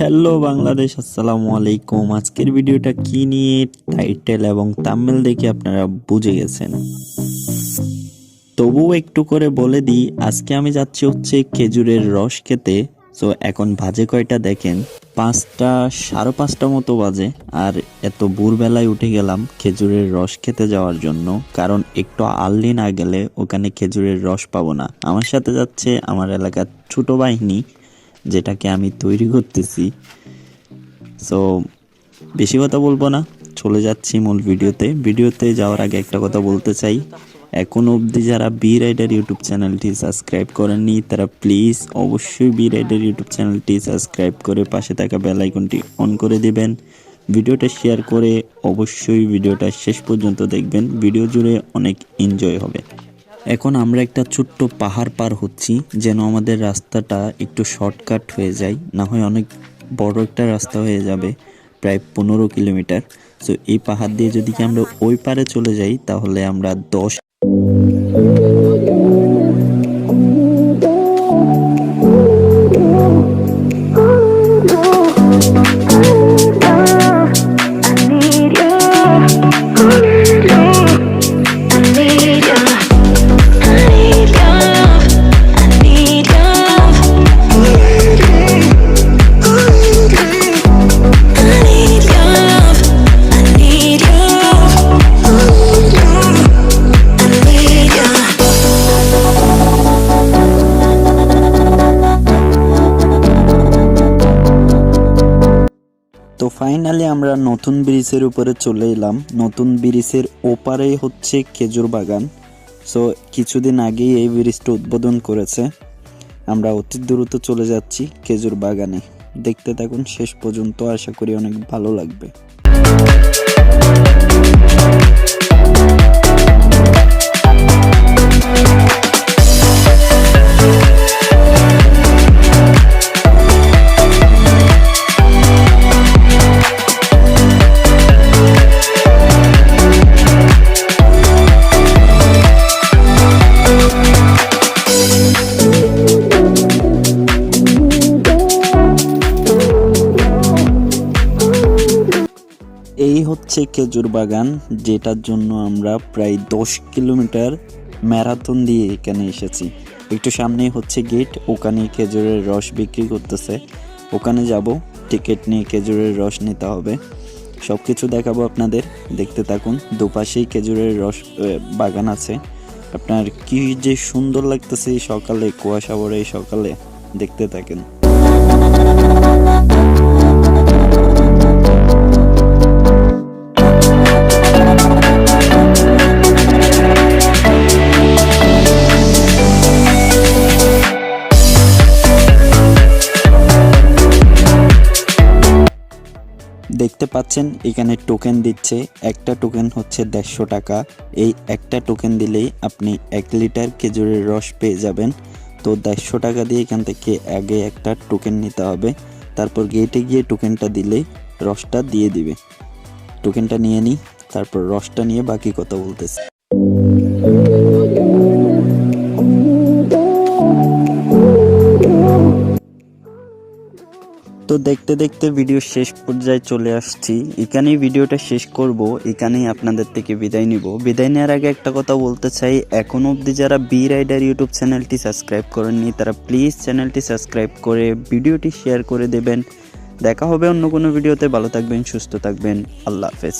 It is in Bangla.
হ্যালো বাংলাদেশ, আসসালামু আলাইকুম। আজকের ভিডিওটা কি নিয়ে? টাইটেল এবং তামিল দেখে আপনারা বুঝে গেছেন। তবুও একটু করে বলে দিই, আজকে আমি যাচ্ছি হচ্ছে খেজুরের রস খেতে। তো এখন বাজে কয়টা দেখেন? পাঁচটা, সাড়ে পাঁচটা মতো বাজে। আর এত ভোরবেলায় উঠে গেলাম খেজুরের রস খেতে যাওয়ার জন্য। কারণ একটু আর্লি না গেলে ওখানে খেজুরের রস পাবো না। আমার সাথে যাচ্ছে আমার এলাকার ছোট বাহিনী। যেটাকে আমি তৈরি করতেছি। সো বেশি কথা বলব না, চলে যাচ্ছি মূল ভিডিওতে। ভিডিওতে যাওয়ার আগে একটা কথা বলতে চাই। এখন অবধি যারা বি রাইডার ইউটিউব চ্যানেলটি সাবস্ক্রাইব করেননি, তারা প্লিজ অবশ্যই বি রাইডার ইউটিউব চ্যানেলটি সাবস্ক্রাইব করে পাশে থাকা বেল আইকনটি অন করে দিবেন। ভিডিওটা শেয়ার করে অবশ্যই ভিডিওটা শেষ পর্যন্ত দেখবেন। ভিডিও জুড়ে অনেক এনজয় হবে। এখন আমরা একটা ছোট্ট পাহাড় পার হচ্ছি, যেন আমাদের রাস্তাটা একটু শর্টকাট হয়ে যায়, না হয় অনেক বড় একটা রাস্তা হয়ে যাবে, প্রায় পনেরো কিলোমিটার। সো এই পাহাড় দিয়ে যদি কি আমরা ওই পারে চলে যাই, তাহলে আমরা দশ ফাইনালি আমরা নতুন ব্রিজের উপরে চলে এলাম। নতুন ব্রিজের ওপারেই হচ্ছে খেজুর বাগান। সো কিছুদিন আগেই এই ব্রিজটা উদ্বোধন করেছে। আমরা অতি দ্রুত চলে যাচ্ছি খেজুর বাগানে। দেখতে থাকুন, শেষ পর্যন্ত আশা করি অনেক ভালো লাগবে। হচ্ছে খেজুর বাগান, যেটার জন্য আমরা প্রায় দশ কিলোমিটার ম্যারাথন দিয়ে এখানে এসেছি। একটু সামনেই হচ্ছে গেট ওখানে খেজুরের রস বিক্রি করতেছে। ওখানে যাব টিকিট নিয়ে খেজুরের রস নিতে হবে। সব কিছু দেখাবো আপনাদের, দেখতে থাকুন। দুপাশেই খেজুরের রস বাগান আছে। আপনার কি যে সুন্দর লাগতেছে সকালে, কুয়াশা ভরে সকালে, দেখতে থাকেন। দেখতে পাচ্ছেন, এখানে টোকেন দিচ্ছে। একটা টোকেন হচ্ছে দেড়শো টাকা। এই একটা টোকেন দিলেই আপনি এক লিটার খেজুরের রস পেয়ে যাবেন। তো দেড়শো টাকা দিয়ে এখান থেকে আগে একটা টোকেন নিতে হবে। তারপর গেটে গিয়ে টোকেনটা দিলেই রসটা দিয়ে দিবে। টোকেনটা নিয়ে নিই, তারপর রসটা নিয়ে বাকি কথা বলতেছি। তো দেখতে দেখতে ভিডিও শেষ পর্যায়ে চলে আসছি। এখানেই ভিডিওটা শেষ করব, এখানেই আপনাদের থেকে বিদায় নিব। বিদায় নেওয়ার আগে একটা কথা বলতে চাই, এখন অবধি যারা বি রাইডার ইউটিউব চ্যানেলটি সাবস্ক্রাইব করেননি, তারা প্লিজ চ্যানেলটি সাবস্ক্রাইব করে ভিডিওটি শেয়ার করে দেবেন। দেখা হবে অন্য কোনো ভিডিওতে ভালো থাকবেন, সুস্থ থাকবেন, আল্লাহ হাফেজ।